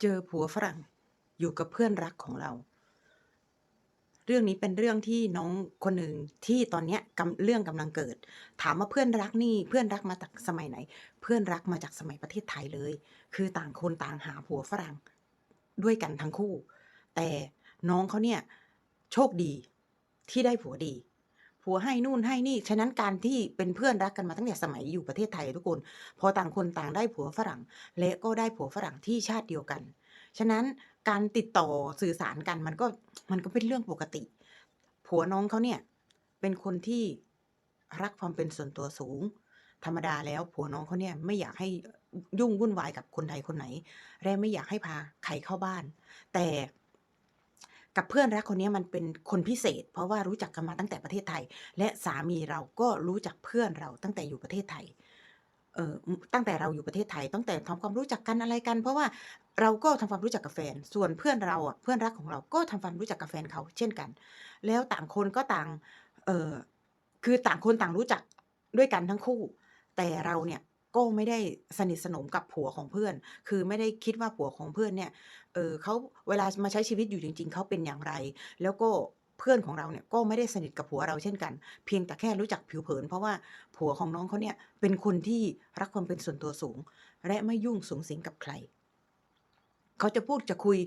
เจอผัวฝรั่งอยู่กับเพื่อนรักของเรา เรื่องนี้เป็นเรื่องที่น้องคนหนึ่งที่ตอนเนี้ยกำเรื่องกำลังเกิด ถามว่าเพื่อนรักนี่เพื่อนรักมาจากสมัยไหน เพื่อนรักมาจากสมัยประเทศไทยเลย คือต่างคนต่างหาผัวฝรั่งด้วยกันทั้งคู่ แต่น้องเขาเนี่ยโชคดีที่ได้ผัวดี ผัวให้นู่นให้นี่ ฉะนั้นการที่เป็นเพื่อนรักกันมาตั้งแต่สมัยอยู่ประเทศไทยทุกคน พอต่างคนต่างได้ผัวฝรั่ง และก็ได้ผัวฝรั่งที่ชาติเดียวกัน ฉะนั้นการติดต่อสื่อสารกันมันก็มันก็เป็นเรื่องปกติ ผัวน้องเขาเนี่ยเป็นคนที่รักความเป็นส่วนตัวสูง ธรรมดาแล้วผัวน้องเขาเนี่ยไม่อยากให้ยุ่งวุ่นวายกับคนใดคนไหน และไม่อยากให้พาใครเข้าบ้าน แต่ กับเพื่อนรักคนนี้มันเป็นคนพิเศษ เพราะว่ารู้จักกันมาตั้งแต่ประเทศไทย และสามีเราก็รู้จักเพื่อนเราตั้งแต่อยู่ประเทศไทยเออตั้งแต่เราอยู่ประเทศไทย ตั้งแต่ทำความรู้จักกันอะไรกัน เพราะว่าเราก็ทำความรู้จักกับแฟน ส่วนเพื่อนเราอะเพื่อนรักของเราก็ทำความรู้จักกับแฟนเขาเช่นกัน แล้วต่างคนก็ต่างเออคือต่างคนต่างรู้จักด้วยกันทั้งคู่ แต่เราเนี่ย ก็ไม่ได้สนิทสนมกับผัวของเพื่อน คือไม่ได้คิดว่าผัวของเพื่อนเนี่ยเออเขาเวลามาใช้ชีวิตอยู่จริง ๆเขาเป็นอย่างไร แล้วก็เพื่อนของเราเนี่ยก็ไม่ได้สนิทกับผัวเราเช่นกัน เพียงแต่แค่รู้จักผิวเผิน เพราะว่าผัวของน้องเขาเนี่ยเป็นคนที่รักความเป็นส่วนตัวสูง และไม่ยุ่งสูงสิงกับใคร เขาจะพูดจะคุย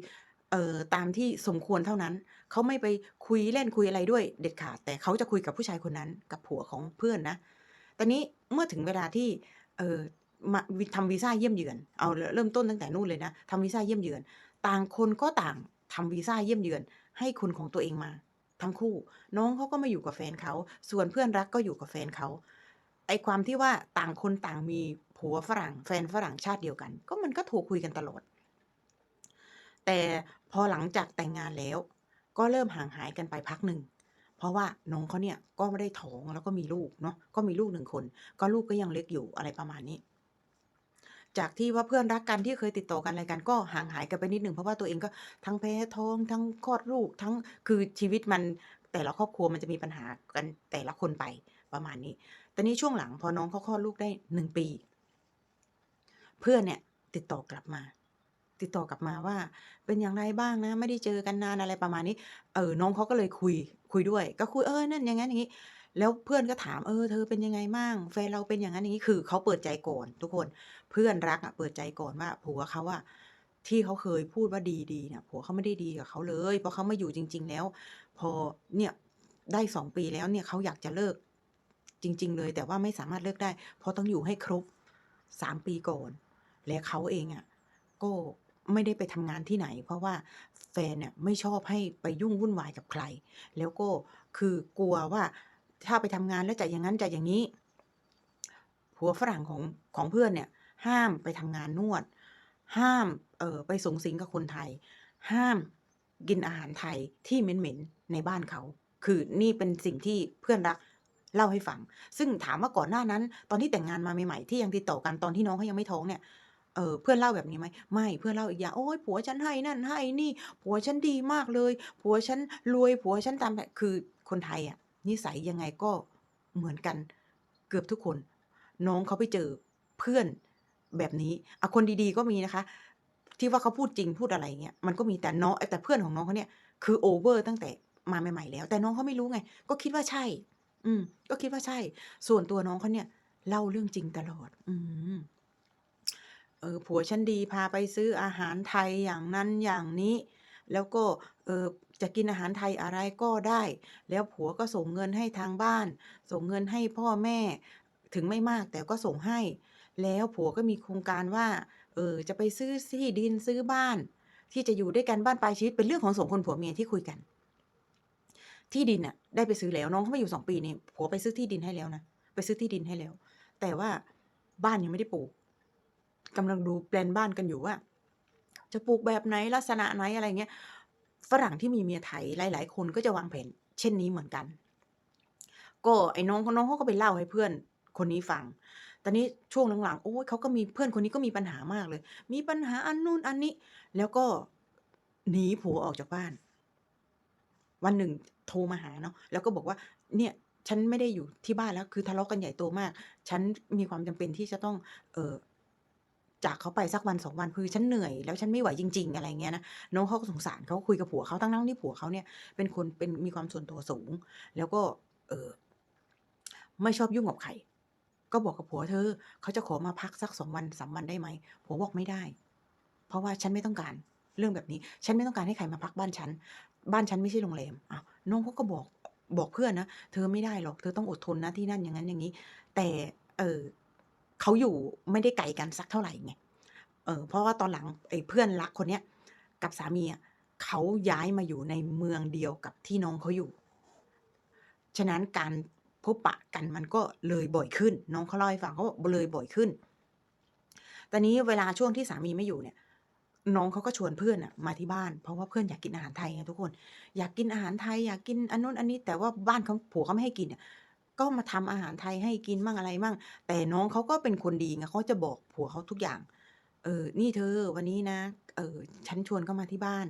เอ่อตามที่สมควรเท่านั้น เขาไม่ไปคุยเล่นคุยอะไรด้วยเด็ดขาดแต่เขาจะคุยกับผู้ชายคนนั้นกับผัวของเพื่อนนะตอนนี้เมื่อถึงเวลาที่ เออมาทำวีซ่าเยี่ยมเยือน เอาเริ่มต้นตั้งแต่นู่นเลยนะทำวีซ่าเยี่ยมเยือน ต่างคนก็ต่างทำวีซ่าเยี่ยมเยือน ให้คนของตัวเองมา ทั้งคู่ น้องเขาก็มาอยู่กับแฟนเขา ส่วนเพื่อนรักก็อยู่กับแฟนเขา ไอความที่ว่าต่างคนต่างมีผัวฝรั่ง แฟนฝรั่งชาติเดียวกัน ก็มันก็โทรคุยกันตลอด แต่พอหลังจากแต่งงานแล้ว ก็เริ่มห่างหายกันไปพักหนึ่ง เพราะว่าน้องเขาเนี่ยก็ไม่ได้ท้องแล้วก็มีลูกเนาะก็มีลูกหนึ่งคน ก็ลูกก็ยังเล็กอยู่อะไรประมาณนี้ จากที่ว่าเพื่อนรักกันที่เคยติดต่อกันอะไรกันก็ห่างหายกันไปนิดหนึ่งเพราะว่าตัวเองก็ทั้งแพ้ท้องทั้งคลอดลูกทั้งคือชีวิตมันแต่ละครอบครัวมันจะมีปัญหากันแต่ละคนไปประมาณนี้ แต่นี้ช่วงหลังพอน้องเขาคลอดลูกได้หนึ่งปี เพื่อนเนี่ยติดต่อกลับมา ติดต่อกลับมาว่า เป็นอย่างไรบ้างนะ ไม่ได้เจอกันนานอะไรประมาณนี้ เออน้องเขาก็เลยคุยคุยด้วย ก็คุยเออนั่นอย่างนั้นอย่างนี้ แล้วเพื่อนก็ถามเออเธอเป็นยังไงบ้างแฟนเราเป็นอย่างนั้นอย่างนี้คือเขาเปิดใจก่อนทุกคนเพื่อนรักอะเปิดใจก่อนว่าผัวเขาอะที่เขาเคยพูดว่าดีๆเนี่ยผัวเขาไม่ได้ดีกับเขาเลยเพราะเขามาอยู่จริง ๆ แล้ว พอเนี่ยได้สองปีแล้วเนี่ยเขาอยากจะเลิกจริง ๆ เลย แต่ว่าไม่สามารถเลิกได้ เพราะต้องอยู่ให้ครบสามปีก่อน และเขาเองอะก็ ไม่ได้ไปทำงานที่ไหน เพราะว่าแฟนเนี่ยไม่ชอบให้ไปยุ่งวุ่นวายกับใคร แล้วก็คือกลัวว่าถ้าไปทำงานแล้วจะอย่างนั้นจะอย่างนี้ผัวฝรั่งของของเพื่อนเนี่ย ห้ามไปทำงานนวด ห้ามเอ่อไปสูงสิงกับคนไทย ห้ามกินอาหารไทยที่เหม็นๆในบ้านเขา คือนี่เป็นสิ่งที่เพื่อนรักเล่าให้ฟัง ซึ่งถามว่าก่อนหน้านั้น ตอนที่แต่งงานมาใหม่ๆที่ยังติดต่อกันตอนที่น้องเขายังไม่ท้องเนี่ย เออเพื่อนเล่าแบบนี้ไหมไม่เพื่อนเล่าอีกอย่างโอ้ยผัวฉันให้นั่นให้นี่ ผัวฉันดีมากเลย ผัวฉันรวยผัวฉันตามแบบคือคนไทยอะนิสัยยังไงก็เหมือนกันเกือบทุกคน น้องเขาไปเจอเพื่อนแบบนี้อะคนดีๆก็มีนะคะ ที่ว่าเขาพูดจริงพูดอะไรเงี้ยมันก็มีแต่น้องแต่เพื่อนของน้องเขาเนี่ยคือโอเวอร์ตั้งแต่มาใหม่ๆแล้ว แต่น้องเขาไม่รู้ไง ก็คิดว่าใช่ อืม ก็คิดว่าใช่ ส่วนตัวน้องเขาเนี่ยเล่าเรื่องจริงตลอด อืม เออผัวฉันดีพาไปซื้ออาหารไทยอย่างนั้นอย่างนี้ แล้วก็เออจะกินอาหารไทยอะไรก็ได้ แล้วผัวก็ส่งเงินให้ทางบ้าน ส่งเงินให้พ่อแม่ ถึงไม่มากแต่ก็ส่งให้ แล้วผัวก็มีโครงการว่าเออจะไปซื้อที่ดินซื้อบ้าน ที่จะอยู่ด้วยกันบ้านปลายชีวิตเป็นเรื่องของสองคนผัวเมียที่คุยกัน ที่ดินน่ะได้ไปซื้อแล้วน้องเขามาอยู่สองปีนี่ผัวไปซื้อที่ดินให้แล้วนะไปซื้อที่ดินให้แล้ว แต่ว่าบ้านยังไม่ได้ปลูก กำลังดูแปลนบ้านกันอยู่ว่า จะปลูกแบบไหนลักษณะไหนอะไรเงี้ยฝรั่งที่มีเมียไทยหลาย ๆ คนก็จะวางแผน เช่นนี้เหมือนกัน ก็ไอ้น้องเขาน้องเขาก็ไปเล่าให้เพื่อนคนนี้ฟัง ตอนนี้ช่วงหลังๆโอ้ยเขาก็มีเพื่อนคนนี้ก็มีปัญหามากเลย มีปัญหาอันนู่นอันนี้ แล้วก็หนีผัวออกจากบ้าน วันหนึ่งโทรมาหาเนาะแล้วก็บอกว่า เนี่ยฉันไม่ได้อยู่ที่บ้านแล้ว คือทะเลาะกันใหญ่โตมาก ฉันมีความจำเป็นที่จะต้อง เออ จากเขาไปสักวัน2วันคือฉันเหนื่อยแล้วฉันไม่ไหวจริง ๆ อะไรเงี้ยนะน้องเขาก็สงสารเขาคุยกับผัวเขาทั้งๆที่ผัวเขาเนี่ยเป็นคนเป็นมีความส่วนตัวสูง แล้วก็ เออไม่ชอบยุ่งกับใครก็บอกกับผัว"เธอเขาจะขอมาพักสัก2วัน3วันได้ไหม?"ผัวบอก"ไม่ได้ เพราะว่าฉันไม่ต้องการเรื่องแบบนี้ ฉันไม่ต้องการให้ใครมาพักบ้านฉัน บ้านฉันไม่ใช่โรงแรม"อ้าวน้องเขาก็บอกบอกเพื่อนนะ"เธอไม่ได้หรอก เธอต้องอดทนนะที่นั่นอย่างงั้นอย่างงี้"แต่ เออ เขาอยู่ไม่ได้ไกลกันสักเท่าไหร่ไงเออเพราะว่าตอนหลังไอ้เพื่อนรักคนเนี้ยกับสามีอะเขาย้ายมาอยู่ในเมืองเดียวกับที่น้องเขาอยู่ ฉะนั้นการพบปะกันมันก็เลยบ่อยขึ้น น้องเขาเล่าให้ฟังเขาบอกเลยบ่อยขึ้น ตอนนี้เวลาช่วงที่สามีไม่อยู่เนี่ย น้องเขาก็ชวนเพื่อนน่ะมาที่บ้าน เพราะว่าเพื่อนอยากกินอาหารไทยไงทุกคน อยากกินอาหารไทยอยากกินอันนู้นอันนี้ แต่ว่าบ้านเขาผัวเขาไม่ให้กินเนี่ย ก็มาทำอาหารไทยให้กินมั่งอะไรมั่ง แต่น้องเขาก็เป็นคนดีไงเขาจะบอกผัวเขาทุกอย่าง"เออ นี่เธอวันนี้นะ เออ ฉันชวนเขามาที่บ้าน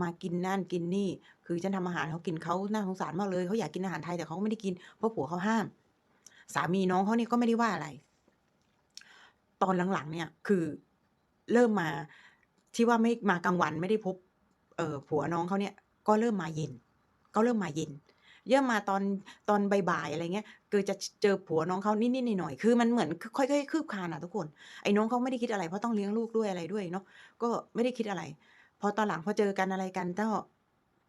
มากินนั่นกินนี่ คือฉันทำอาหารเขากินเขาน่าสงสารมากเลยเขาอยากกินอาหารไทยแต่เขาก็ไม่ได้กินเพราะผัวเขาห้าม"สามีน้องเขาเนี่ยก็ไม่ได้ว่าอะไร ตอนหลังๆ เนี่ยคือเริ่มมาที่ว่าไม่มากลางวันไม่ได้พบ เออผัวน้องเขาเนี่ย ก็เริ่มมาเย็น ก็เริ่มมาเย็น เริ่มมาตอนตอนบ่ายๆอะไรเงี้ยคือจะเจอผัวน้องเขานิดๆหน่อยๆคือมันเหมือนค่อยๆคืบคานอะทุกคนไอ้น้องเขาไม่ได้คิดอะไรเพราะต้องเลี้ยงลูกด้วยอะไรด้วยเนาะก็ไม่ได้คิดอะไร พอตอนหลังพอเจอกันอะไรกันก็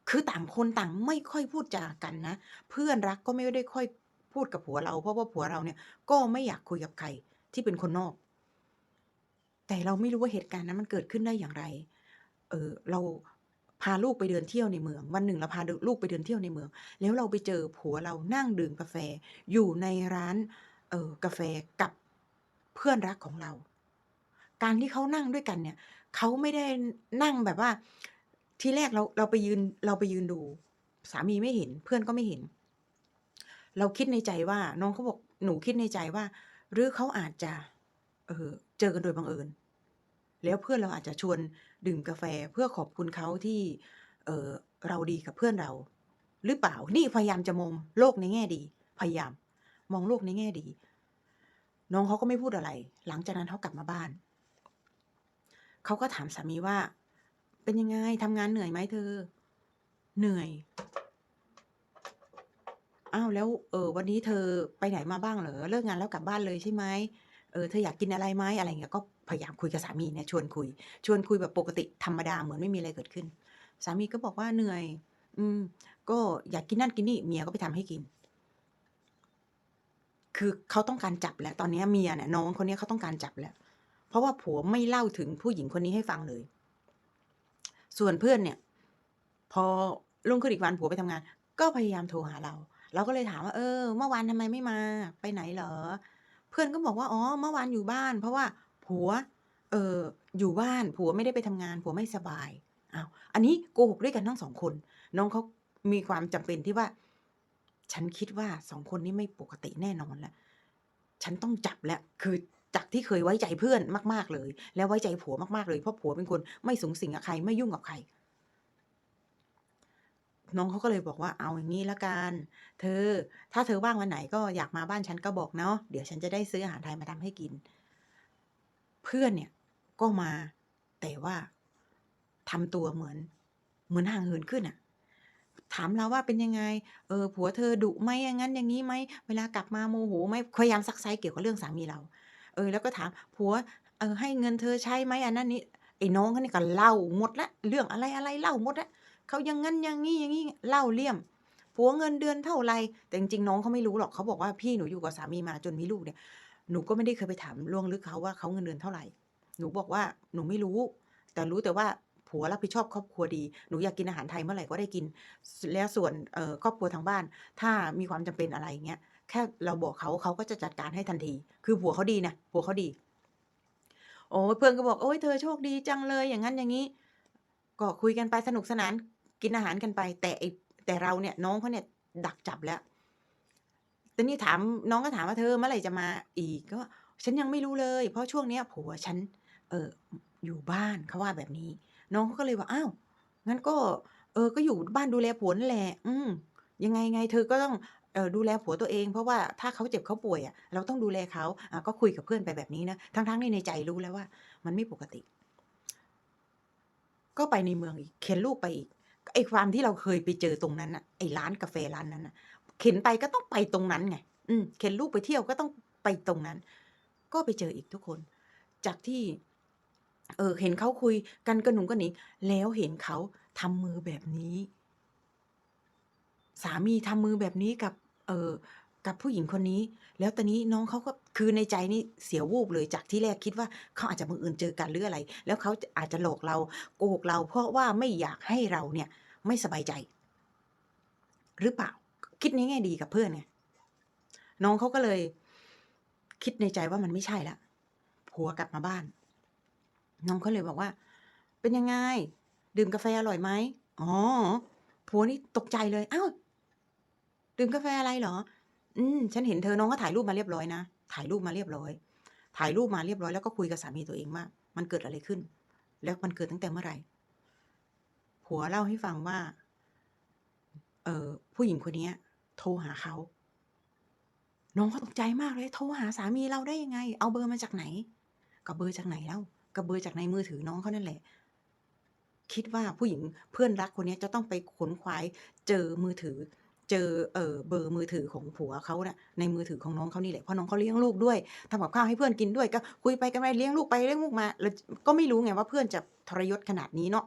คือต่างคนต่างไม่ค่อยพูดจากันนะ เพื่อนรักก็ไม่ได้ค่อยพูดกับผัวเรา เพราะว่าผัวเราเนี่ย ก็ไม่อยากคุยกับใครที่เป็นคนนอก แต่เราไม่รู้ว่าเหตุการณ์นั้นมันเกิดขึ้นได้อย่างไร เออเรา พาลูกไปเดินเที่ยวในเมือง วันหนึ่งเราพาลูกไปเดินเที่ยวในเมือง แล้วเราไปเจอผัวเรานั่งดื่มกาแฟ อยู่ในร้านเออกาแฟกับเพื่อนรักของเรา การที่เขานั่งด้วยกันเนี่ยเขาไม่ได้นั่งแบบว่า ทีแรกเราเราไปยืนเราไปยืนดู สามีไม่เห็น เพื่อนก็ไม่เห็น เราคิดในใจว่าน้องเขาบอก"หนูคิดในใจว่า หรือเขาอาจจะ เออเจอกันโดยบังเอิญ แล้วเพื่อนเราอาจจะชวนดื่มกาแฟเพื่อขอบคุณเขาที่เออเราดีกับเพื่อนเรา หรือเปล่า?"นี่พยายามจะมองโลกในแง่ดี พยายาม มองโลกในแง่ดี น้องเขาก็ไม่พูดอะไร หลังจากนั้นเขากลับมาบ้านเขาก็ถามสามีว่า"เป็นยังไงทำงานเหนื่อยไหมเธอ?""เหนื่อย""อ้าวแล้วเออวันนี้เธอไปไหนมาบ้างเหรอ?เลิกงานแล้วกลับบ้านเลยใช่ไหม?เออเธออยากกินอะไรไหม?"อะไรอย่างเงี้ยก็ พยายามคุยกับสามีเนี่ยชวนคุย ชวนคุยแบบปกติธรรมดาเหมือนไม่มีอะไรเกิดขึ้น สามีก็บอกว่า"เหนื่อย อืม ก็อยากกินนั่นกินนี่"เมียก็ไปทำให้กิน คือเขาต้องการจับแล้วตอนนี้เมียเนี่ยน้องคนนี้เขาต้องการจับแล้ว เพราะว่าผัวไม่เล่าถึงผู้หญิงคนนี้ให้ฟังเลย ส่วนเพื่อนเนี่ย พอรุ่งขึ้นอีกวันผัวไปทำงาน ก็พยายามโทรหาเรา เราก็เลยถามว่า"เออ เมื่อวานทำไมไม่มา ไปไหนเหรอ?"เพื่อนก็บอกว่า"อ๋อเมื่อวานอยู่บ้าน เพราะว่า ผัว เอออยู่บ้านผัวไม่ได้ไปทำงาน ผัวไม่สบาย"อ้าวอันนี้โกหกด้วยกันทั้ง2คน น้องเขามีความจำเป็นที่ว่า ฉันคิดว่า2คนนี้ไม่ปกติแน่นอนแหล้วฉันต้องจับแล้วคือจากที่เคยไว้ใจเพื่อนมาก ๆเลย แล้วไว้ใจผัวมากๆเลยเพราะผัวเป็นคนไม่สุงสิงกับใครไม่ยุ่งกับใคร น้องเขาก็เลยบอกว่า"เอาอย่างงี้ล้วกันเธอ ถ้าเธอว่างวันไหนก็อยากมาบ้านฉันก็บอกเนาะเดี๋ยวฉันจะได้ซื้ออาหารไทยมาทำให้กิน"เพื่อนเนี่ยก็มาแต่ว่าทำตัวเหมือน เหมือนห่างเหินขึ้นน่ะ ถามเราว่า"เป็นยังไง?เออผัวเธอดุไหมอย่างงั้นอย่างงี้ไหม?เวลากลับมาโมโหไหม?"พยายามซักไซเกี่ยวกับเรื่องสามีเรา เออ แล้วก็ถาม"ผัวเออให้เงินเธอใช้ไหมอันนั้นนี้"ไอ้น้องเขาเนี่ก็เล่าหมดล้วเรื่องอะไรๆเล่าหมดล้วเขาย่างงั้นอย่างงี้อย่างงี้เล่าเรี่ยมผัวเงินเดือนเท่าไรแต่จริงๆน้องเขาไม่รู้หรอกเขาบอกว่า"พี่หนูอยู่กับสามีมาจนมีลูกเนี่ย หนูก็ไม่ได้เคยไปถามล่วงลึกเขาว่าเขาเงินเดือนเท่าไร"หนูบอกว่า"หนูไม่รู้ แต่รู้แต่ว่าผัวรับผิดชอบครอบครัวดี หนูอยากกินอาหารไทยเมื่อไหร่ก็ได้กิน แล้วส่วนครอบครัวทางบ้าน ถ้ามีความจำเป็นอะไรเงี้ย แค่เราบอกเขาเขาก็จะจัดการให้ทันที"คือผัวเขาดีนะ ผัวเขาดี โอ้เพื่อนก็บอก"โอ๊ยเธอโชคดีจังเลย"อย่างงั้นอย่างงี้ ก็คุยกันไปสนุกสนาน กินอาหารกันไป แต่แต่เราเนี่ยน้องเขาเนี่ยดักจับแล้ว แต่นี่ถาม น้องก็ถามว่า"เธอเมื่อไหร่จะมาอีก?"ก็"ฉันยังไม่รู้เลย เพราะช่วงเนี้ยผัวฉัน เอออยู่บ้าน"เขาว่าแบบนี้ น้องเขาก็เลยบอก"อ้าวงั้นก็ เออ ก็อยู่บ้านดูแลผัวนั่นแหละ อืมยังไงๆเธอก็ต้องเออดูแลผัวตัวเอง เพราะว่าถ้าเขาเจ็บเขาป่วยอะเราต้องดูแลเขาอ่าก็คุยกับเพื่อนไปแบบนี้นะทั้งๆที่ในใจรู้แล้วว่า มันไม่ปกติ ก็ไปในเมืองอีกเข็นลูกไปอีกไอ้ความที่เราเคยไปเจอตรงนั้นน่ะไอ้ร้านกาแฟร้านนั้นน่ะ เข็นไปก็ต้องไปตรงนั้นไงอืมเข็นลูกไปเที่ยวก็ต้องไปตรงนั้น ก็ไปเจออีกทุกคน จากที่ เออ เห็นเขาคุยกันกระหนุงกระหนิงแล้วเห็นเขาทำมือแบบนี้ สามีทำมือแบบนี้กับ เออกับผู้หญิงคนนี้ แล้วตอนนี้น้องเขาก็คือในใจนี่เสียวูบเลยจากที่แรกคิดว่าเขาอาจจะบังเอิญเจอกันหรืออะไร แล้วเขาอาจจะหลอกเราโกหกเรา เพราะว่าไม่อยากให้เราเนี่ย ไม่สบายใจ หรือเปล่า คิดในแง่ดีกับเพื่อนไงน้องเขาก็เลย คิดในใจว่ามันไม่ใช่ละผัวกลับมาบ้าน น้องเขาเลยบอกว่า เป็นยังไง ดื่มกาแฟอร่อยไหมอ๋อผัวนี่ตกใจเลยอ้าวดื่มกาแฟอะไรเหรอ อืม ฉันเห็นเธอน้องก็ถ่ายรูปมาเรียบร้อยนะ ถ่ายรูปมาเรียบร้อย ถ่ายรูปมาเรียบร้อยแล้วก็คุยกับสามีตัวเองว่า มันเกิดอะไรขึ้น แล้วมันเกิดตั้งแต่เมื่อไหร่ ผัวเล่าให้ฟังว่า เออผู้หญิงคนนี้ โทรหาเขาน้องเขาตกใจมากเลย โทรหาสามีเราได้ยังไง เอาเบอร์มาจากไหนกับเบอร์จากไหนเล่ากับเบอร์จากในมือถือน้องเขานั่นแหละ คิดว่าผู้หญิงเพื่อนรักคนนี้จะต้องไปขนขวายเจอมือถือ เจอเออเบอร์มือถือของผัวเขาเนะ่ะในมือถือของน้องเขานี่แหละเพราะน้องเขาเลี้ยงลูกด้วยทำกับข้าวให้เพื่อนกินด้วย ก็คุยไปกันไปเลี้ยงลูกไปเลี้ยงลูกมาแล้วก็ไม่รู้ไงว่าเพื่อนจะทรยศขนาดนี้เนาะ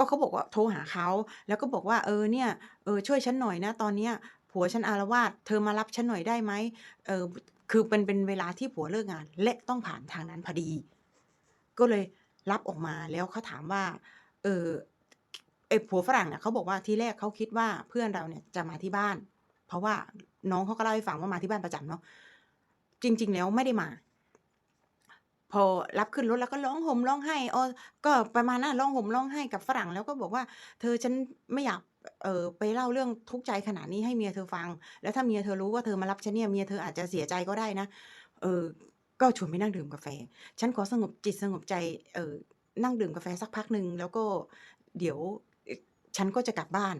ก็เขาบอกว่าโทรหาเขา แล้วก็บอกว่าเออเนี่ยเออช่วยฉันหน่อยนะตอนเนี้ยผัวฉันอารวาสเธอมารับฉันหน่อยได้ไหมเออคือเป็นเป็นเวลาที่ผัวเลิกงาน และต้องผ่านทางนั้นพอดี ก็เลยรับออกมาแล้วเขาถามว่า เออไอผัวฝรั่งเนี่ยเขาบอกว่าที่แรกเขาคิดว่าเพื่อนเราเนี่ยจะมาที่บ้าน เพราะว่าน้องเขาก็เล่าให้ฟังว่ามาที่บ้านประจำเนาะจริง ๆ แล้วไม่ได้มา พอรับขึ้นรถแล้วก็ร้องห่มร้องไห้อ๋อก็ประมาณนั้นร้องห่มร้องไห้กับฝรั่งแล้วก็บอกว่า เธอฉันไม่อยากเออไปเล่าเรื่องทุกข์ใจขนาดนี้ให้เมียเธอฟัง แล้วถ้าเมียเธอรู้ว่าเธอมารับฉันเนี่ยเมียเธออาจจะเสียใจก็ได้นะ เออ ก็ชวนไปนั่งดื่มกาแฟ ฉันขอสงบจิตสงบใจ เออ นั่งดื่มกาแฟสักพักหนึ่งแล้วก็เดี๋ยวฉันก็จะกลับบ้าน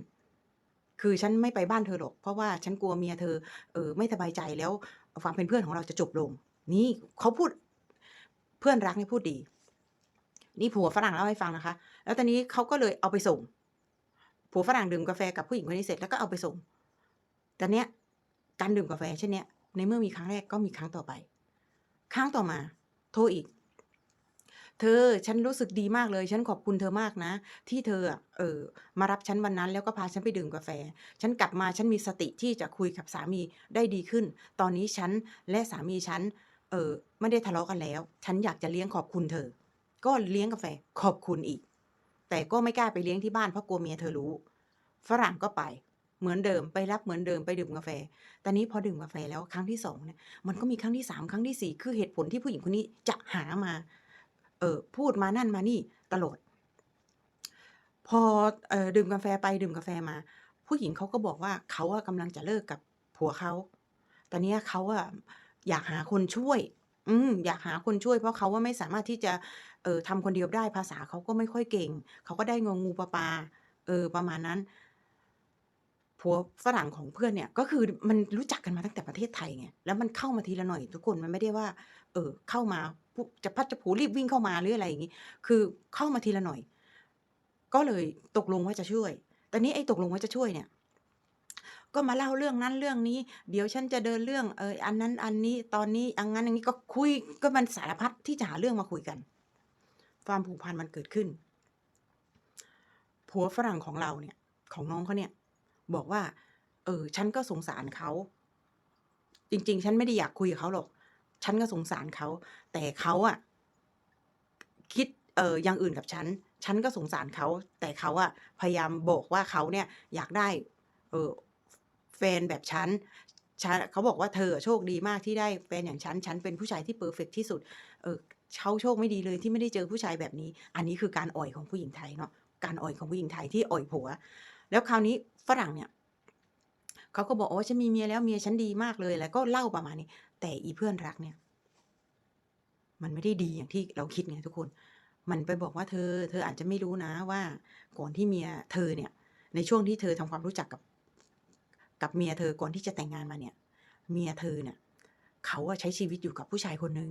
คือฉันไม่ไปบ้านเธอหรอก เพราะว่าฉันกลัวเมียเธอ เออ ไม่สบายใจแล้วความเป็นเพื่อนของเราจะจบลง นี่เขาพูด เพื่อนรักนี่พูดดี นี่ผัวฝรั่งเล่าให้ฟังนะคะ แล้วตอนนี้เขาก็เลยเอาไปส่ง ผัวฝรั่งดื่มกาแฟกับผู้หญิงคนนี้เสร็จแล้วก็เอาไปส่งแต่เนี้ยการดื่มกาแฟเช่นเนี้ยในเมื่อมีครั้งแรกก็มีครั้งต่อไป ครั้งต่อมา โทรอีก เธอฉันรู้สึกดีมากเลย ฉันขอบคุณเธอมากนะ ที่เธอเออมารับฉันวันนั้นแล้วก็พาฉันไปดื่มกาแฟ ฉันกลับมาฉันมีสติที่จะคุยกับสามีได้ดีขึ้น ตอนนี้ฉันและสามีฉัน เออไม่ได้ทะเลาะกันแล้ว ฉันอยากจะเลี้ยงขอบคุณเธอ ก็เลี้ยงกาแฟขอบคุณอีก แต่ก็ไม่กล้าไปเลี้ยงที่บ้านเพราะกลัวเมียเธอรู้ ฝรั่งก็ไปเหมือนเดิมไปรับเหมือนเดิมไปดื่มกาแฟ ตอนนี้พอดื่มกาแฟแล้วครั้งที่สองเนี่ยมันก็มีครั้งที่สามครั้งที่สี่คือเหตุผลที่ผู้หญิงคนนี้จะหามา เออพูดมานั่นมานี่ตลอด พอเออดื่มกาแฟไปดื่มกาแฟมา ผู้หญิงเขาก็บอกว่าเขาอะกำลังจะเลิกกับผัวเขาตอนนี้เขาอะ อยากหาคนช่วย อืมอยากหาคนช่วย เพราะเขาว่าไม่สามารถที่จะเออทำคนเดียวได้ภาษาเขาก็ไม่ค่อยเก่ง เขาก็ได้งองูปลาปลาเออ ประมาณนั้นผัวฝรั่งของเพื่อนเนี่ย ก็คือมันรู้จักกันมาตั้งแต่ประเทศไทยไงแล้วมันเข้ามาทีละหน่อยทุกคนมันไม่ได้ว่า เออ เข้ามาจะพัดจะผูรีบวิ่งเข้ามาหรืออะไรอย่างงี้คือเข้ามาทีละหน่อย ก็เลยตกลงว่าจะช่วยแต่นี้ไอ้ตกลงว่าจะช่วยเนี่ย ก็มาเล่าเรื่องนั้นเรื่องนี้ เดี๋ยวฉันจะเดินเรื่องเอออันนั้นอันนี้ตอนนี้อันนั้นอย่างนี้ก็คุยก็มันสารพัดที่จะหาเรื่องมาคุยกัน ความผูกพันมันเกิดขึ้น ผัวฝรั่งของเราเนี่ย ของน้องเขาเนี่ย บอกว่า เออ ฉันก็สงสารเขาจริง ๆ ฉันไม่ได้อยากคุยกับเขาหรอก ฉันก็สงสารเขา แต่เขาอะคิดเอออย่างอื่นกับฉัน ฉันก็สงสารเขา แต่เขาอะพยายามบอกว่าเขาเนี่ย อยากได้ เออ แฟนแบบฉันฉันเขาบอกว่าเธอโชคดีมากที่ได้แฟนอย่างฉัน ฉันเป็นผู้ชายที่เพอร์เฟกที่สุด เออเขาโชคไม่ดีเลยที่ไม่ได้เจอผู้ชายแบบนี้ อันนี้คือการอ่อยของผู้หญิงไทยเนาะ การอ่อยของผู้หญิงไทยที่อ่อยผัว แล้วคราวนี้ฝรั่งเนี่ยเขาก็บอกโอ้ฉันมีเมียแล้วเมียฉันดีมากเลย แล้วก็เล่าประมาณนี้ แต่อีเพื่อนรักเนี่ย มันไม่ได้ดีอย่างที่เราคิดไงทุกคน มันไปบอกว่าเธอ เธออาจจะไม่รู้นะว่าก่อนที่เมียเธอเนี่ย ในช่วงที่เธอทำความรู้จักกับ กับเมียเธอก่อนที่จะแต่งงานมาเนี่ย เมียเธอเนี่ยเขาอะใช้ชีวิตอยู่กับผู้ชายคนหนึ่ง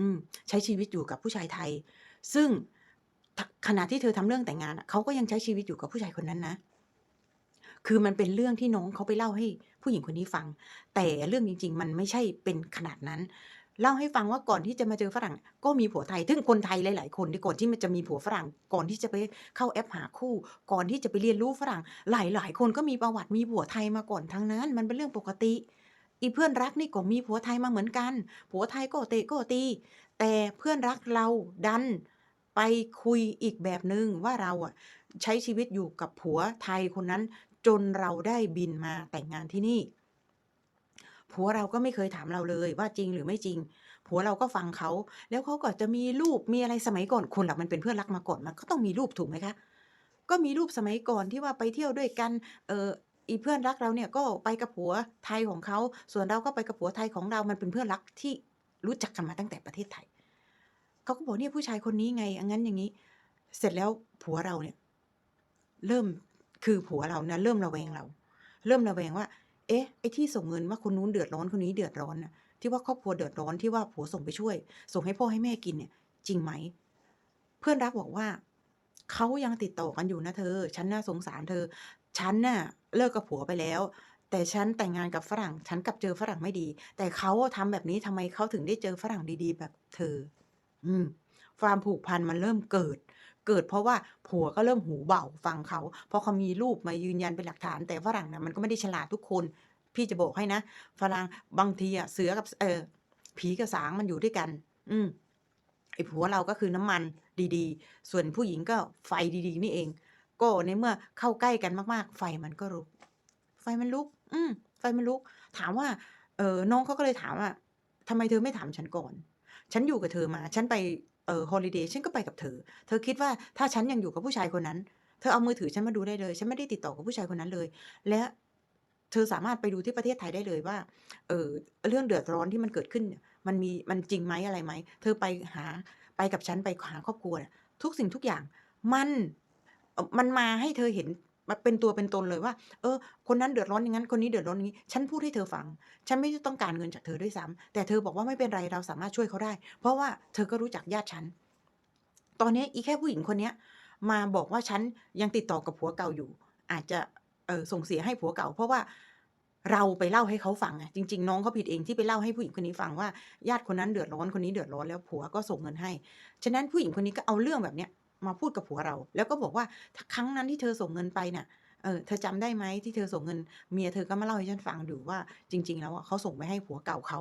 อืมใช้ชีวิตอยู่กับผู้ชายไทย ซึ่งขณะที่เธอทำเรื่องแต่งงานเขาก็ยังใช้ชีวิตอยู่กับผู้ชายคนนั้นนะ คือมันเป็นเรื่องที่น้องเขาไปเล่าให้ผู้หญิงคนนี้ฟัง แต่เรื่องจริง ๆ มันไม่ใช่เป็นขนาดนั้น เล่าให้ฟังว่าก่อนที่จะมาเจอฝรั่ง ก็มีผัวไทยซึ่งคนไทยหลาย ๆ คนที่ก่อนที่มันจะมีผัวฝรั่ง ก่อนที่จะไปเข้าแอปหาคู่ ก่อนที่จะไปเรียนรู้ฝรั่ง หลาย ๆ คนก็มีประวัติมีผัวไทยมาก่อนทั้งนั้น มันเป็นเรื่องปกติ อีเพื่อนรักนี่ก็มีผัวไทยมาเหมือนกัน ผัวไทยก็เตะก็ตี แต่เพื่อนรักเราดันไปคุยอีกแบบหนึ่งว่าเราอะใช้ชีวิตอยู่กับผัวไทยคนนั้นจนเราได้บินมาแต่งงานที่นี่ ผัวเราก็ไม่เคยถามเราเลยว่าจริงหรือไม่จริง ผัวเราก็ฟังเขา แล้วเขาก็จะมีรูปมีอะไรสมัยก่อนคนเรามันเป็นเพื่อนรักมาก่อนมันก็ต้องมีรูปถูกไหมคะ ก็มีรูปสมัยก่อนที่ว่าไปเที่ยวด้วยกัน เอ่ออีเพื่อนรักเราเนี่ยก็ไปกับผัวไทยของเขา ส่วนเราก็ไปกับผัวไทยของเรา มันเป็นเพื่อนรักที่รู้จักกันมาตั้งแต่ประเทศไทย เขาก็บอกเนี่ยผู้ชายคนนี้ไงอย่างงั้นอย่างงี้ เสร็จแล้วผัวเราเนี่ย เริ่มคือผัวเรานะเริ่มระแวงเรา เริ่มระแวงว่า เอ๊ะไอ้ที่ส่งเงินว่าคนนู้นเดือดร้อนคนนี้เดือดร้อนน่ะที่ว่าครอบครัวเดือดร้อนที่ว่าผัวส่งไปช่วย ส่งให้พ่อให้แม่กินเนี่ย จริงไหม เพื่อนรักบอกว่าเขายังติดต่อกันอยู่นะเธอ ฉันน่าสงสารเธอ ฉันน่ะเลิกกับผัวไปแล้ว แต่ฉันแต่งงานกับฝรั่ง ฉันกลับเจอฝรั่งไม่ดี แต่เขาอะทำแบบนี้ทำไมเขาถึงได้เจอฝรั่งดีๆ แบบเธอ อืมความผูกพันมันเริ่มเกิด เกิดเพราะว่าผัวก็เริ่มหูเบาฟังเขาเพราะเขามีรูปมายืนยันเป็นหลักฐาน แต่ฝรั่งน่ะมันก็ไม่ได้ฉลาดทุกคน พี่จะบอกให้นะฝรั่งบางทีอะเสือกับเออผีกับสางมันอยู่ด้วยกัน อืมไอ้ผัวเราก็คือน้ำมันดีๆ ส่วนผู้หญิงก็ไฟดีๆ นี่เอง ก็ในเมื่อเข้าใกล้กันมากๆ ไฟมันก็ลุก ไฟมันลุก อืมไฟมันลุก ถามว่า เออน้องเขาก็เลยถามว่า"ทำไมเธอไม่ถามฉันก่อน?ฉันอยู่กับเธอมา ฉันไป เออฮอลิเดย์ฉันก็ไปกับเธอ เธอคิดว่าถ้าฉันยังอยู่กับผู้ชายคนนั้น เธอเอามือถือฉันมาดูได้เลย ฉันไม่ได้ติดต่อกับผู้ชายคนนั้นเลย และเธอสามารถไปดูที่ประเทศไทยได้เลยว่า เออเรื่องเดือดร้อนที่มันเกิดขึ้น มันมีมันจริงไหมอะไรไหม เธอไปหาไปกับฉันไปหาครอบครัว ทุกสิ่งทุกอย่างมันมันมาให้เธอเห็น มาเป็นตัวเป็นตนเลยว่า เออ คนนั้นเดือดร้อนอย่างงั้น คนนี้เดือดร้อนอย่างงี้ ฉันพูดให้เธอฟัง ฉันไม่ต้องการเงินจากเธอด้วยซ้ำแต่เธอบอกว่าไม่เป็นไรเราสามารถช่วยเขาได้ เพราะว่าเธอก็รู้จักญาติฉัน ตอนนี้อีแค่ผู้หญิงคนเนี้ยมาบอกว่าฉันยังติดต่อกับผัวเก่าอยู่ อาจจะเออส่งเสียให้ผัวเก่า เพราะว่าเราไปเล่าให้เขาฟังไงจริง ๆ น้องเขาผิดเองที่ไปเล่าให้ผู้หญิงคนนี้ฟังว่าญาติคนนั้นเดือดร้อนคนนี้เดือดร้อนแล้วผัวก็ส่งเงินให้ ฉะนั้นผู้หญิงคนนี้ก็เอาเรื่องแบบเนี้ย มาพูดกับผัวเรา แล้วก็บอกว่า"ถ้าครั้งนั้นที่เธอส่งเงินไปเน่ะเอ่อเธอจำได้ไหมที่เธอส่งเงิน"เมียเธอก็มาเล่าให้ฉันฟังอยู่ว่าจริง ๆ แล้วอะเขาส่งไปให้ผัวเก่าเขา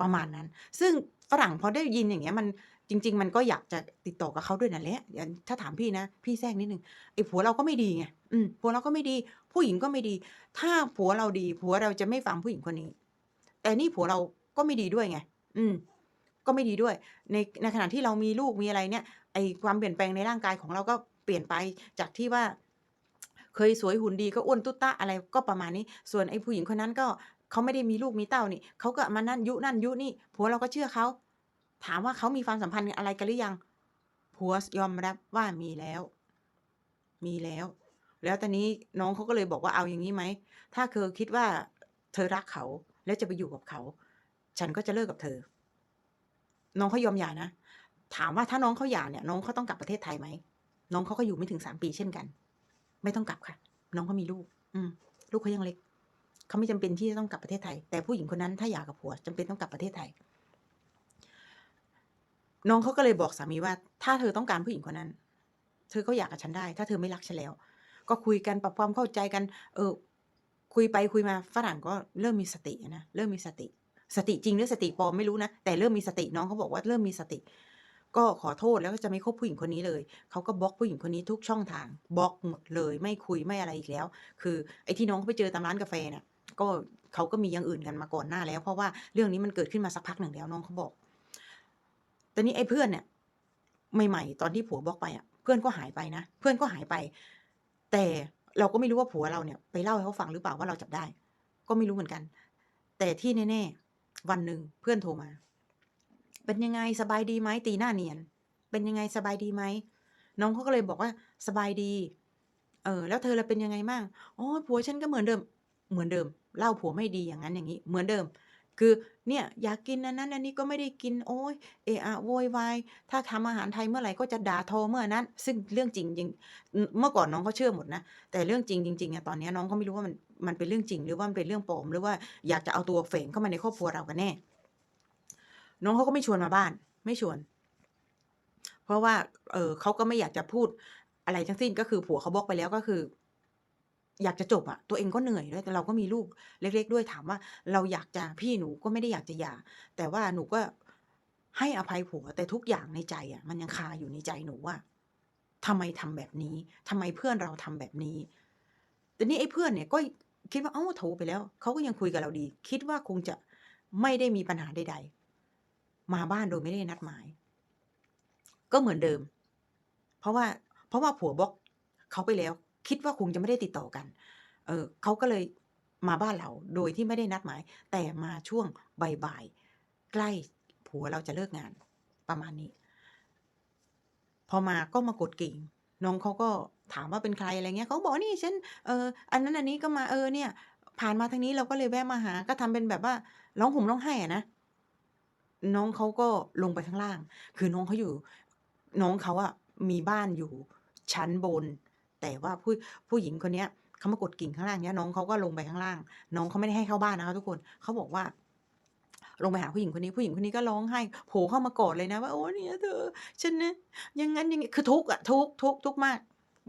ประมาณนั้น ซึ่งฝรั่งพอได้ยินอย่างเงี้ยมันจริง ๆ มันก็อยากจะติดต่อกับเขาด้วยนั่นแหละอย่างถ้าถามพี่นะ พี่แทรกนิดนึงไอ้ผัวเราก็ไม่ดีไงอืมผัวเราก็ไม่ดี ผู้หญิงก็ไม่ดี ถ้าผัวเราดี ผัวเราจะไม่ฟังผู้หญิงคนนี้ แต่นี่ผัวเราก็ไม่ดีด้วยไง อืม ก็ไม่ดีด้วย ในในขณะที่เรามีลูกมีอะไรเนี่ยไอความเปลี่ยนแปลงในร่างกายของเราก็เปลี่ยนไปจากที่ว่า เคยสวยหุ่นดีก็อ้วนตุ๊ดตะอะไรก็ประมาณนี้ ส่วนไอ้ผู้หญิงคนนั้นก็เขาไม่ได้มีลูกมีเต้านี่เขาก็มานั่นยุนั่นยุนี่ผัวเราก็เชื่อเขาถามว่าเขามีความสัมพันธ์อะไรกันหรือยังผัวยอมรับว่ามีแล้ว มีแล้ว แล้วตอนนี้น้องเขาก็เลยบอกว่า"เอาอย่างงี้ไหม ถ้าเธอคิดว่าเธอรักเขา แล้วจะไปอยู่กับเขา ฉันก็จะเลิกกับเธอ" น้องเขายอมหย่านะ ถามว่าถ้าน้องเขาหย่าเนี่ย น้องเขาต้องกลับประเทศไทยไหม น้องเขาก็อยู่ไม่ถึง3ปีเช่นกัน ไม่ต้องกลับค่ะ น้องเขามีลูก อืม ลูกเขายังเล็ก เขาไม่จำเป็นที่จะต้องกลับประเทศไทย แต่ผู้หญิงคนนั้นถ้าหย่ากับผัวจำเป็นต้องกลับประเทศไทย น้องเขาก็เลยบอกสามีว่า"ถ้าเธอต้องการผู้หญิงคนนั้น เธอก็หย่ากกับฉันได้ ถ้าเธอไม่รักฉันแล้ว"ก็คุยกันปรับความเข้าใจกัน เออ คุยไปคุยมาฝรั่งก็เริ่มมีสตินะ เริ่มมีสติ สติจริงหรือสติปลอมไม่รู้นะ แต่เริ่มมีสติน้องเขาบอกว่าเริ่มมีสติ ก็ขอโทษแล้วก็จะไม่คบผู้หญิงคนนี้เลยเขาก็บล็อกผู้หญิงคนนี้ทุกช่องทางบล็อกหมดเลยไม่คุยไม่อะไรอีกแล้ว คือไอ้ที่น้องเขาไปเจอตามร้านกาแฟเนี่ยก็เขาก็มีอย่างอื่นกันมาก่อนหน้าแล้ว เพราะว่าเรื่องนี้มันเกิดขึ้นมาสักพักหนึ่งแล้วน้องเขาบอกต่นี่ไอ้เพื่อนเนี่ยใหม่ๆตอนที่ผัวบล็อกไปอะ เพื่อนก็หายไปนะเพื่อนก็หายไป แต่เราก็ไม่รู้ว่าผัวเราเนี่ย ไปเล่าให้เขาฟังหรือเปล่าว่าเราจับได้ ก็ไม่รู้เหมือนกัน แต่ที่แน่ๆ วันหนึ่งเพื่อนโทรมา"เป็นยังไงสบายดีไหม?"ตีหน้าเนียน"เป็นยังไงสบายดีไหม?"น้องเขาก็เลยบอกว่า"สบายดี"เออ"แล้วเธอล่ะเป็นยังไงบ้าง?""โอ๊ยผัวฉันก็เหมือนเดิม"เหมือนเดิม เล่าผัวไม่ดีอย่างนั้นอย่างนี้ เหมือนเดิม คือเนี่ยอยากกินอันนั้นอันนี้ก็ไม่ได้กินโอ้ยเอะอะโวยวายถ้าทำอาหารไทยเมื่อไหร่ก็จะด่าทอเมื่อนั้น ซึ่งเรื่องจริงจริงเมื่อก่อนน้องเขาเชื่อหมดนะแต่เรื่องจริงจริงๆอะตอนนี้น้องเขาไม่รู้ว่ามันมันเป็นเรื่องจริง หรือว่ามันเป็นเรื่องปลอมหรือว่าอยากจะเอาตัวเฝงเข้ามาในครอบครัวเรากันแน่ น้องเขาก็ไม่ชวนมาบ้าน ไม่ชวน เพราะว่าเออเขาก็ไม่อยากจะพูดอะไรทั้งสิ้นก็คือผัวเขาบล็อกไปแล้วก็คือ อยากจะจบอะตัวเองก็เหนื่อยด้วยแต่เราก็มีลูกเล็ก ๆ ด้วยถามว่า เราอยากจะพี่หนูก็ไม่ได้อยากจะหย่าแต่ว่าหนูก็ให้อภัยผัวแต่ทุกอย่างในใจอะมันยังคาอยู่ในใจหนูว่าทำไมทำแบบนี้ทำไมเพื่อนเราทำแบบนี้ แต่นี่ไอ้เพื่อนเนี่ยก็คิดว่าเอ้าโทรไปแล้วเขาก็ยังคุยกับเราดี คิดว่าคงจะไม่ได้มีปัญหาใดๆมาบ้านโดยไม่ได้นัดหมาย ก็เหมือนเดิม เพราะว่า เพราะว่าผัวบล็อกเขาไปแล้ว คิดว่าคงจะไม่ได้ติดต่อกัน เออเขาก็เลยมาบ้านเราโดยที่ไม่ได้นัดหมาย แต่มาช่วงบ่ายๆใกล้ผัวเราจะเลิกงานประมาณนี้ พอมาก็มากดกิ่งน้องเขาก็ถามว่าเป็นใครอะไรเงี้ยเขาบอกนี่ฉันเอออันนั้นอันนี้ก็มาเออเนี่ย ผ่านมาทางนี้เราก็เลยแวะมาหา ก็ทำเป็นแบบว่าร้องห่มร้องไห้อะนะน้องเขาก็ลงไปข้างล่าง คือน้องเขาอยู่ น้องเขาอะมีบ้านอยู่ชั้นบน แต่ว่าผู้ผู้หญิงคนนี้เขามากดกิ่งข้างล่างเนี้ยน้องเขาก็ลงไปข้างล่าง น้องเขาไม่ได้ให้เข้าบ้านนะคะทุกคนเขาบอกว่าลงไปหาผู้หญิงคนนี้ผู้หญิงคนนี้ก็ร้องไห้โผล่เข้ามากอดเลยนะว่าโอ้เนี่ยเธอฉันเนี่ยอย่างงั้นอย่างงี้คือทุกอะทุกทุกทุกมาก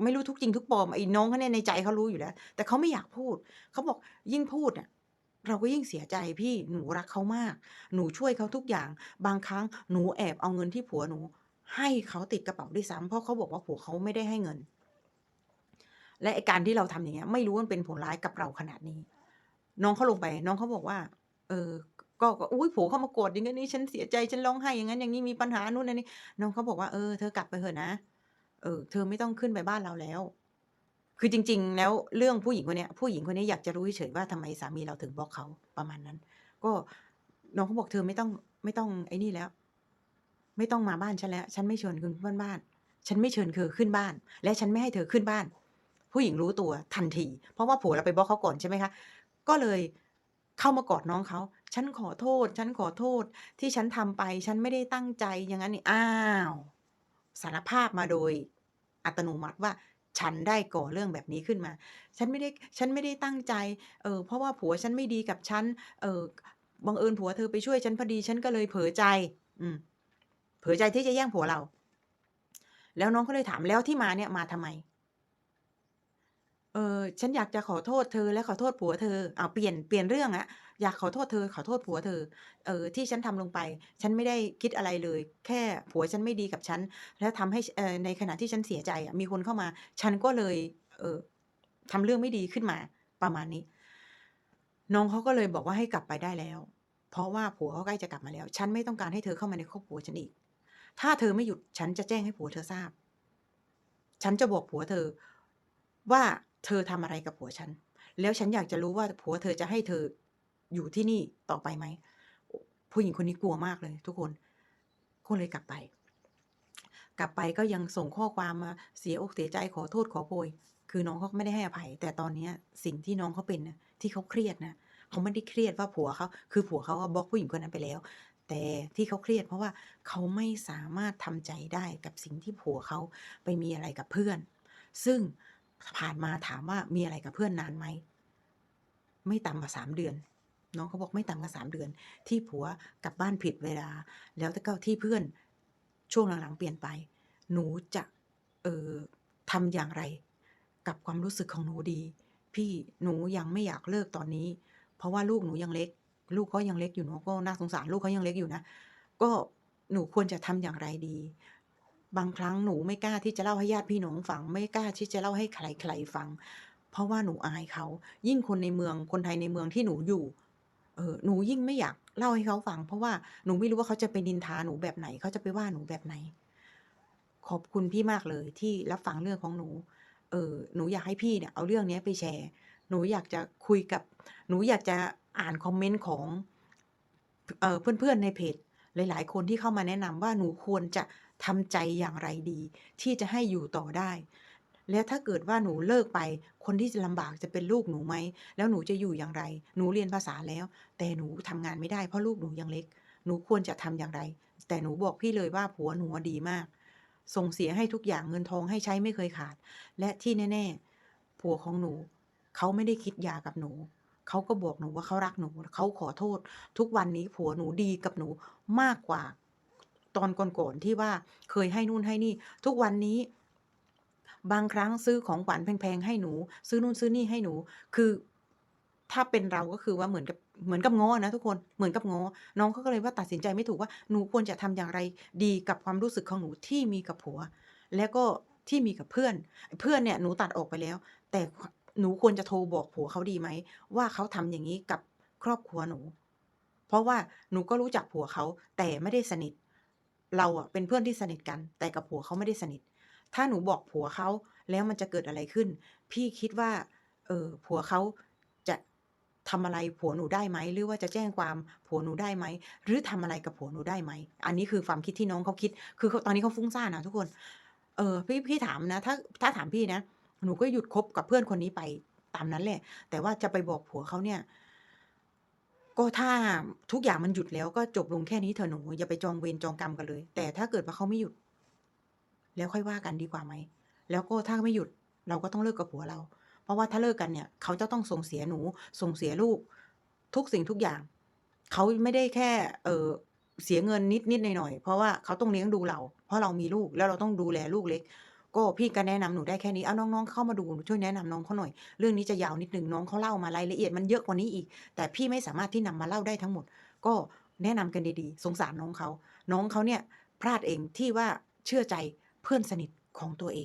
ไม่รู้ทุกจริงทุกปลอมไอ้น้องเขาเนี่ยในใจเขารู้อยู่แล้ว แต่เขาไม่อยากพูดเขาบอกยิ่งพูดอะเราก็ยิ่งเสียใจพี่หนูรักเขามาก หนูช่วยเขาทุกอย่าง บางครั้งหนูแอบเอาเงินที่ผัวหนู ให้เขาติดกระเป๋าด้วยซ้ำเพราะเขาบอกว่าผัวเขาไม่ได้ให้เงิน และไอการที่เราทำอย่างเงี้ย ไม่รู้มันเป็นผลร้ายกับเราขนาดนี้ น้องเขาลงไป น้องเขาบอกว่า เออก็อุ้ยผัวเขามาโกดอย่างงี้นนี่ฉันเสียใจฉันร้องไห้อย่างนั้นอย่างนี้มีปัญหานู่นนั่นนี่น้องเขาบอกว่าเออเธอกลับไปเถอะนะ เออ เธอไม่ต้องขึ้นไปบ้านเราแล้ว คือจริง ๆ แล้วเรื่องผู้หญิงคนนี้ผู้หญิงคนนี้อยากจะรู้เฉยๆว่าทำไมสามีเราถึงบล็อกเขาประมาณนั้น ก็น้องเขาบอกเธอไม่ต้องไม่ต้องไอ้นี่แล้ว ไม่ต้องมาบ้านฉันแล้ว ฉันไม่เชิญคุณเพื่อนบ้าน ฉันไม่เชิญเธอขึ้นบ้าน และฉันไม่ให้เธอขึ้นบ้าน ผู้หญิงรู้ตัวทันที เพราะว่าผัวเราไปบล็อกเขาก่อนใช่ไหมคะ ก็เลยเข้ามากอดน้องเขา ฉันขอโทษ ฉันขอโทษ ที่ฉันทำไป ฉันไม่ได้ตั้งใจ อย่างนั้นนี่ อ้าว สารภาพมาโดย อัตโนมัติว่าฉันได้ก่อเรื่องแบบนี้ขึ้นมา ฉันไม่ได้ ฉันไม่ได้ตั้งใจ เออ เพราะว่าผัวฉันไม่ดีกับฉัน เออ บังเอิญผัวเธอไปช่วยฉันพอดี ฉันก็เลยเผลอใจ อืม เผลอใจที่จะแย่งผัวเรา แล้วน้องก็เลยถามแล้วที่มาเนี่ยมาทำไม เออฉันอยากจะขอโทษเธอและขอโทษผัวเธอเอาเปลี่ยนเปลี่ยนเรื่องอะอยากขอโทษเธอขอโทษผัวเธอ เออที่ฉันทำลงไป ฉันไม่ได้คิดอะไรเลย แค่ผัวฉันไม่ดีกับฉัน แล้วทำให้เออในขณะที่ฉันเสียใจอะมีคนเข้ามา ฉันก็เลย เออทำเรื่องไม่ดีขึ้นมาประมาณนี้ น้องเขาก็เลยบอกว่าให้กลับไปได้แล้ว เพราะว่าผัวเขาใกล้จะกลับมาแล้ว ฉันไม่ต้องการให้เธอเข้ามาในครอบครัวฉันอีก ถ้าเธอไม่หยุดฉันจะแจ้งให้ผัวเธอทราบ ฉันจะบอกผัวเธอว่า เธอทำอะไรกับผัวฉัน แล้วฉันอยากจะรู้ว่าผัวเธอจะให้เธออยู่ที่นี่ต่อไปไหม ผู้หญิงคนนี้กลัวมากเลย ทุกคนก็เลยกลับไป กลับไปก็ยังส่งข้อความมาเสียอกเสียใจขอโทษขอโพย คือน้องเขาไม่ได้ให้อภัย แต่ตอนเนี้สิ่งที่น้องเขาเป็นนะที่เขาเครียดนะเขาไม่ได้เครียดว่าผัวเขาคือผัวเขาบล็อกผู้หญิงคนนั้นไปแล้ว แต่ที่เขาเครียดเพราะว่าเขาไม่สามารถทำใจได้กับสิ่งที่ผัวเขาไปมีอะไรกับเพื่อน ซึ่ง ผ่านมาถามว่ามีอะไรกับเพื่อนนานไหม ไม่ต่ำกว่า3เดือน น้องเขาบอกไม่ต่ำกว่า3เดือน ที่ผัวกลับบ้านผิดเวลา แล้วก็ที่เพื่อนช่วงหลังๆเปลี่ยนไป หนูจะเอ่อทำอย่างไร กับความรู้สึกของหนูดี พี่หนูยังไม่อยากเลิกตอนนี้ เพราะว่าลูกหนูยังเล็ก ลูกเขายังเล็กอยู่เนาะก็น่าสงสารลูกเขายังเล็กอยู่นะ ก็หนูควรจะทำอย่างไรดี บางครั้งหนูไม่กล้าที่จะเล่าให้ญาติพี่น้องฟัง ไม่กล้าที่จะเล่าให้ใครๆฟัง เพราะว่าหนูอายเขา ยิ่งคนในเมืองคนไทยในเมืองที่หนูอยู่ เออหนูยิ่งไม่อยากเล่าให้เขาฟัง เพราะว่าหนูไม่รู้ว่าเขาจะไปนินทาหนูแบบไหน เขาจะไปว่าหนูแบบไหน ขอบคุณพี่มากเลยที่รับฟังเรื่องของหนู เออหนูอยากให้พี่เนี่ยเอาเรื่องนี้ไปแชร์ หนูอยากจะคุยกับ หนูอยากจะอ่านคอมเมนต์ของเออเพื่อนๆในเพจหลาย ๆ คนที่เข้ามาแนะนำว่าหนูควรจะ ทำใจอย่างไรดี ที่จะให้อยู่ต่อได้ แล้วถ้าเกิดว่าหนูเลิกไป คนที่จะลำบากจะเป็นลูกหนูไหม แล้วหนูจะอยู่อย่างไร หนูเรียนภาษาแล้ว แต่หนูทำงานไม่ได้เพราะลูกหนูยังเล็ก หนูควรจะทำอย่างไร แต่หนูบอกพี่เลยว่าผัวหนูดีมาก ส่งเสียให้ทุกอย่างเงินทองให้ใช้ไม่เคยขาด และที่แน่ ๆ ผัวของหนู เขาไม่ได้คิดหย่ากับหนูเขาก็บอกหนูว่าเขารักหนู เขาขอโทษ ทุกวันนี้ผัวหนูดีกับหนูมากกว่า ตอนก่อนๆที่ว่าเคยให้นู่นให้นี่ ทุกวันนี้ บางครั้งซื้อของขวัญแพงๆให้หนู ซื้อนู่นซื้อนี่ให้หนู คือ ถ้าเป็นเราก็คือว่าเหมือนกับเหมือนกับง้อนะทุกคนเหมือนกับง้อน้องเขาก็เลยว่าตัดสินใจไม่ถูกว่าหนูควรจะทำอย่างไรดีกับความรู้สึกของหนูที่มีกับผัว แล้วก็ที่มีกับเพื่อน เพื่อนเนี่ยหนูตัดออกไปแล้ว แต่หนูควรจะโทรบอกผัวเขาดีไหม ว่าเขาทำอย่างงี้กับครอบครัวหนู เพราะว่าหนูก็รู้จักผัวเขาแต่ไม่ได้สนิท เราอะเป็นเพื่อนที่สนิทกัน แต่กับผัวเขาไม่ได้สนิท ถ้าหนูบอกผัวเขาแล้วมันจะเกิดอะไรขึ้น พี่คิดว่า เออผัวเขาจะทำอะไรผัวหนูได้ไหม หรือว่าจะแจ้งความผัวหนูได้ไหม หรือทำอะไรกับผัวหนูได้ไหม อันนี้คือความคิดที่น้องเขาคิด คือเขาตอนนี้เขาฟุ้งซ่านอะทุกคน เออพี่พี่ถามนะ ถ้าถ้าถามพี่นะ หนูก็หยุดคบกับเพื่อนคนนี้ไปตามนั้นแหละ แต่ว่าจะไปบอกผัวเขาเนี่ย ก็ถ้าทุกอย่างมันหยุดแล้วก็จบลงแค่นี้เถอะหนูอย่าไปจองเวรจองกรรมกันเลย แต่ถ้าเกิดว่าเขาไม่หยุด แล้วค่อยว่ากันดีกว่าไหม แล้วก็ถ้าไม่หยุดเราก็ต้องเลิกกับผัวเรา เพราะว่าถ้าเลิกกันเนี่ย เขาจะต้องส่งเสียหนูส่งเสียลูก ทุกสิ่งทุกอย่าง เขาไม่ได้แค่ เออเสียเงินนิดๆหน่อยๆเพราะว่าเขาต้องเลี้ยงดูเรา เพราะเรามีลูกแล้วเราต้องดูแลลูกเล็ก ก็พี่ก็แนะนำหนูได้แค่นี้ เอ้าน้องๆเข้ามาดูช่วยแนะนำน้องเขาหน่อย เรื่องนี้จะยาวนิดหนึ่งน้องเขาเล่ามารายละเอียดมันเยอะกว่านี้อีก แต่พี่ไม่สามารถที่นำมาเล่าได้ทั้งหมด ก็แนะนำกันดีๆ สงสารน้องเขา น้องเขาเนี่ยพลาดเองที่ว่าเชื่อใจเพื่อนสนิทของตัวเอง